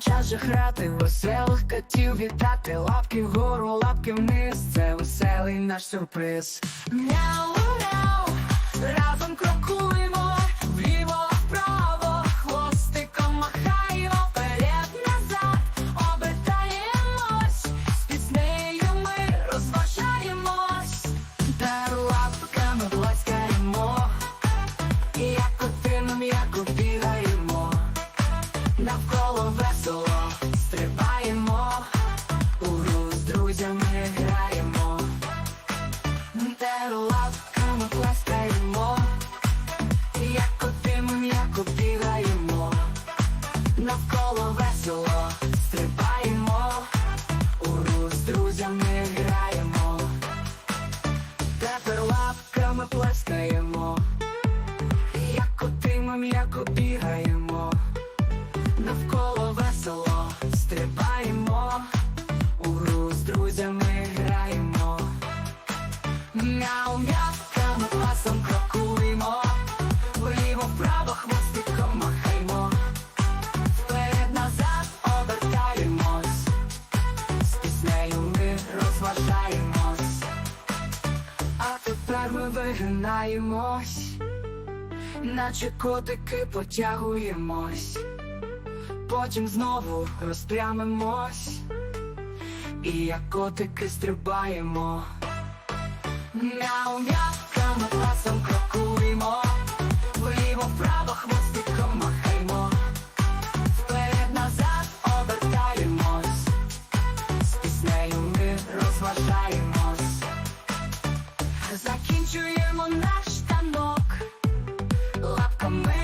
Нам час же грати, веселих котів вітати, лапки вгору, лапки вниз, це веселий наш сюрприз. Мяу-мяу, разом крокуємо, Навколо весело. Стрибаємо, у гру з друзями граємо, лапками плескаємо, як котимо, як бігаємо, навколо весело. Стрибаємо, у гру друзями граємо, тепер лапками плескаємо, як котимо, як бігаємо. Мяу м'явками класом крокуємо, вліво вправо хвостиком махаємо, вперед назад обертаємось, з піснею ми розважаємось, а тепер ми вигинаємось, наче котики потягуємось. Потім знову розпрямимось, і як котики стрибаємо. Мяу, м'яка ми класом крокуємо, вліво, вправо, хвостиком махаємо, вперед назад обертаємось, з ми розважаємось, закінчуємо наш танок лапками.